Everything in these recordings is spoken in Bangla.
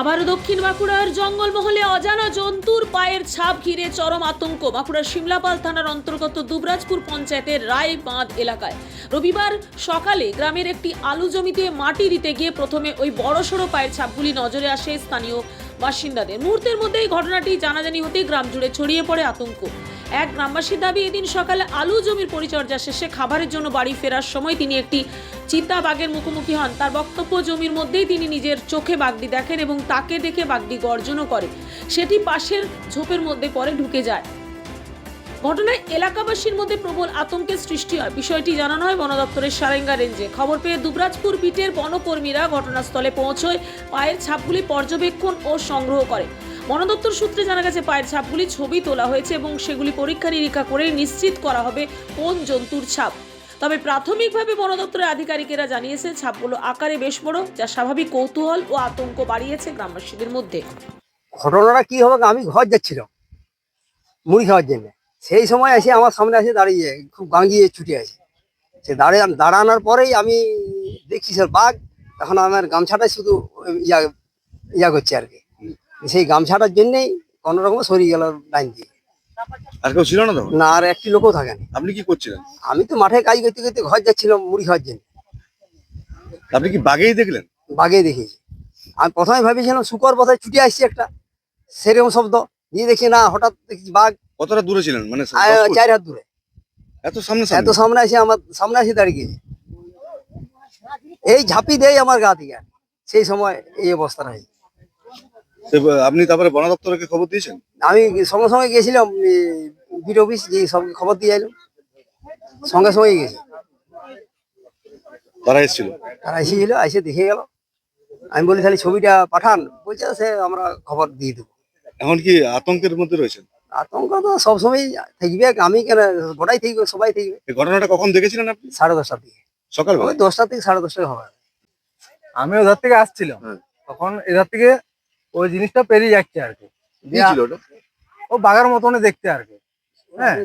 আবারও দক্ষিণ বাঁকুড়ার জঙ্গলমহলে অজানা জন্তুর পায়ের ছাপ ঘিরে চরম আতঙ্ক। বাঁকুড়ার শিমলাপাল থানার অন্তর্গত দুবরাজপুর পঞ্চায়েতের রায় বাঁধ এলাকায়। রবিবার সকালে গ্রামের একটি আলু জমিতে মাটি দিতে গিয়ে প্রথমে ওই বড়সড় পায়ের ছাপগুলি নজরে আসে স্থানীয় বাসিন্দাদের। মুহূর্তের মধ্যেই ঘটনাটি জানাজানি হতেই গ্রাম জুড়ে ছড়িয়ে পড়ে আতঙ্ক। এক গ্রামবাসীর দাবি, এদিন সকালে আলু জমির পরিচর্যা শেষে খাবারের জন্য বাড়ি ফেরার সময় তিনি একটি চিতা বাঘের মুখোমুখি হন। তার বক্তব্য জমির মধ্যেই তিনি নিজের চোখে বাঘটি দেখেন এবং তাকে দেখে বাঘটি গর্জনও করে সেটি পাশের ঝোপের মধ্যে পরে ঢুকে যায়। ঘটনায় এলাকাবাসীর মধ্যে প্রবল আতঙ্কের সৃষ্টি হয়। বিষয়টি জানানো হয় বন দপ্তরের সারেঙ্গা রেঞ্জে। খবর পেয়ে দুবরাজপুর বিটের বনকর্মীরা ঘটনাস্থলে পৌঁছয়, পায়ের ছাপগুলি পর্যবেক্ষণ ও সংগ্রহ করে। বন দপ্তর সূত্রে জানা গেছে, পায়ের ছাপগুলি ছবি তোলা হয়েছে এবং সেগুলি পরীক্ষা নিরীক্ষা করে নিশ্চিত করা হবে কোন জন্তুর ছাপ। তবে প্রাথমিকভাবে বন দপ্তরের আধিকারিকেরা জানিয়েছে ছাপগুলো আকারে বেশ বড়, যা স্বাভাবিক কৌতূহল ও আতঙ্ক বাড়িয়েছে গ্রামবাসীদের মধ্যে। ঘটনাটা কি হবে? আমি ঘর যাচ্ছিলাম, মুড়ি খাওয়ার জন্য। সেই সময় এসে আমার সামনে এসে দাঁড়িয়ে খুব গাঙ্গিয়ে ছুটে আছে সে দাঁড়িয়ে দাঁড়ানোর পরেই আমি দেখছি স্যার বাঘ, তখন আমার গামছাটাই শুধু ইয়া ইয়া করছে আর কি। সেই গামছাটার জন্যেই কোনো রকম সরিয়ে গেল লাইন দিয়ে। আর কেউ ছিল না তখন? না আর একটি লোকও থাকেনি। আপনি কি করছিলেন? আমি তো মাঠে কাজ করতে করতে ঘর যাচ্ছিলাম মুড়ি খাওয়ার জন্য। আপনি কি বাগেই দেখলেন? বাঘে দেখেছি। আমি প্রথমে ভেবেছিলাম শুকর বোধহয় ছুটে আসছে একটা সেরকম শব্দ। দিয়ে দেখি না হঠাৎ দেখছি বাঘ কতটা দূরে ছিলেন? মানে? চার হাত দূরে। এত সামনে এত সামনে এসে আমার সামনে এসে দাঁড়িয়ে এই ঝাঁপি দেয় আমার গা থেকে। সেই সময় এই অবস্থাটা হয়েছে। আপনি তারপরে বন দপ্তরকে খবর দিয়েছেন? আমি সঙ্গে সঙ্গে গেছিলাম বিট অফিস যে সব খবর দিয়ে এলাম। সঙ্গে সঙ্গে গেছি। তারা এসেছিল? তারা এসেছিল এসে দেখে গেল। আমি বলি তাহলে ছবিটা পাঠান। বলছে সে আমরা খবর দিয়ে দেবো। এখন কি আতঙ্কের মধ্যে রয়েছেন? আতঙ্ক তো সবসময় থাকবে। আমি কেন গোটাই থাকবে সবাই থাকবে। ঘটনাটা কখন দেখেছিলেন আপনি? সাড়ে দশটার দিকে। সকাল দশটা থেকে সাড়ে দশটা হবে। আমি ওধার থেকে আসছিলাম। হ্যাঁ। তখন এধার থেকে ওই জিনিসটা পেরিয়ে যাচ্ছে আর কি। ও বাঘের মতনই দেখতে আর কি। হ্যাঁ।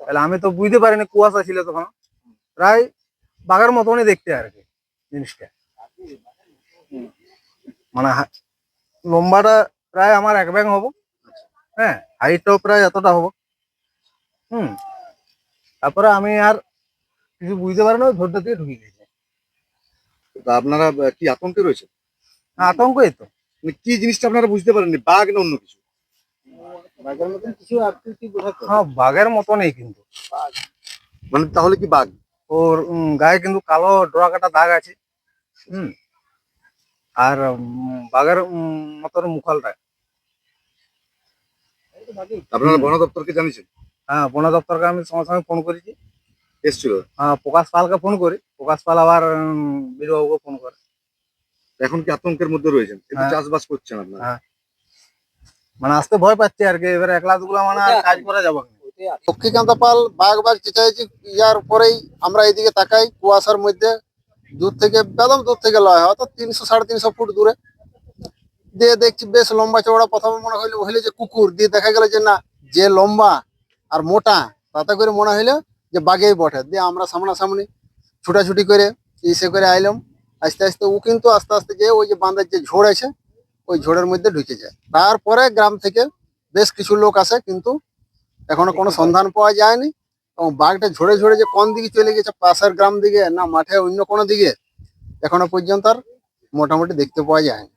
তাহলে আমি তো বুঝতে পারিনি কুয়াশা ছিল তখন। প্রায় বাঘের মতনই দেখতে আর কি জিনিসটা। মানে লম্বাটা প্রায় আমার এক ব্যাগ হব। হ্যাঁ হাইটটাও প্রায় এতটা হব। হুম। তারপরে আমি আর কিছু বুঝতে পারিনি ওই ধরতে দিয়ে ঢুকে গেছে। তা আপনারা কি আতঙ্কে রয়েছে আতঙ্কই তো। কি জিনিসটা আপনারা বুঝতে পারেননি? বাঘ না অন্য কিছু? হ্যাঁ বাঘের মতনই কিন্তু। মানে তাহলে কি বাঘ? ওর গায়ে কিন্তু কালো ডোরা কাটা দাগ আছে হুম? আর বাঘের মতন মুখালটা। আপনারা বন দপ্তরকে জানিয়েছেন? হ্যাঁ বন দপ্তরকে আমি সঙ্গে সঙ্গে ফোন করেছি। এসেছিল? হ্যাঁ প্রকাশ পালকে ফোন করি। প্রকাশ পাল আবার বীরবাবুকে ফোন করে। এখন কি আতঙ্কের মধ্যে রয়েছেন কিন্তু হ্যাঁ। চাষবাস করছেন আপনারা হ্যাঁ। মানে আসতে ভয় পাচ্ছে আর কি এবারে একলা দুগুলা মানে কাজ করা যাবে না। লক্ষ্মীকান্ত পাল বাঘ বাঘ চেঁচাইছি ইয়ার পরেই আমরা এইদিকে তাকাই কুয়াশার মধ্যে দূর থেকে বেদম দূর থেকে লয় হয়তো তিনশো সাড়ে তিনশো ফুট দূরে দিয়ে দেখছি বেশ লম্বা চওড়া প্রথমে মনে হইল হইল যে কুকুর দিয়ে দেখা গেল যে না যে লম্বা আর মোটা তাতে করে মনে হইল যে বাঘেই বটে দিয়ে আমরা সামনাসামনি ছুটাছুটি করে ইসে করে আইলাম আস্তে আস্তে ও কিন্তু আস্তে আস্তে যে ওই যে বাঁধের যে ঝোড় আছে ওই ঝোড়ের মধ্যে ঢুকে যায়। তারপরে গ্রাম থেকে বেশ কিছু লোক আসে কিন্তু এখনও কোনো সন্ধান পাওয়া যায়নি। এবং বাঘটা ঝরে ঝরে যে কোন দিকে চলে গেছে পাশের গ্রাম দিকে না মাঠে অন্য কোনো দিকে এখনও পর্যন্ত আর মোটামুটি দেখতে পাওয়া যায়নি।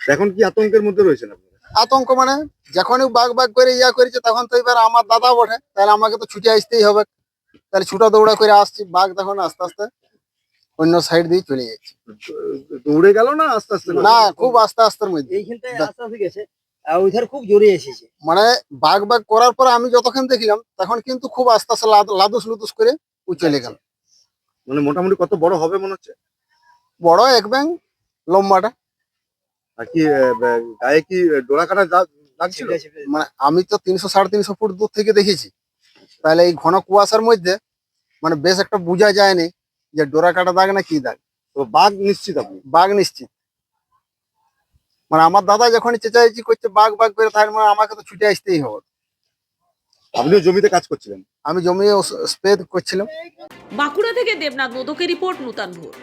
এখন কি আতঙ্কের মধ্যে রয়েছেন আতঙ্ক মানে যখনই বাঘ বাঘ করে ইয়া করেছে তখন তো এবার আমার দাদা বটে। তাহলে আমাকে তো ছুটে আসতেই হবে। তাহলে ছুটা দৌড়া করে আসছি বাঘ তখন আস্তে আস্তে অন্য সাইড দিয়ে চলে যাচ্ছে। দৌড়ে গেল না আস্তে আস্তে? না খুব আস্তে আস্তের মধ্যে। এইখানটায় আস্তে আস্তে গেছে আর ওইধার খুব জোরে এসেছে। মানে বাঘ বাঘ করার পরে আমি যতক্ষণ দেখলাম তখন কিন্তু খুব আস্তে আস্তে লাদ- লাদুস লুদুস করে ও চলে গেল। মানে মোটামুটি কত বড় হবে মনে হচ্ছে? বড় এক ব্যাং লম্বাটা। আর কি গায়ে কি ডোরা কাটা দাগ মানে আমি তো তিনশো সাড়ে তিনশো ফুট দূর থেকে দেখেছি। তাহলে এই ঘন কুয়াশার মধ্যে মানে বেশ একটা বোঝা যায়নি যে ডোরা কাটা দাগ না কি দাগ? তো বাঘ নিশ্চিত আপনি বাঘ নিশ্চিত। মানে আমার দাদা যখন চেঁচাইচি করছে বাঘ বাঘ করে তাহলে মানে আমাকে তো ছুটে আসতেই হবে। আপনিও জমিতে কাজ করছিলেন? আমি জমি স্প্রে করছিলাম। বাঁকুড়া থেকে দেবনাথ মোদকের রিপোর্ট নূতন ভোর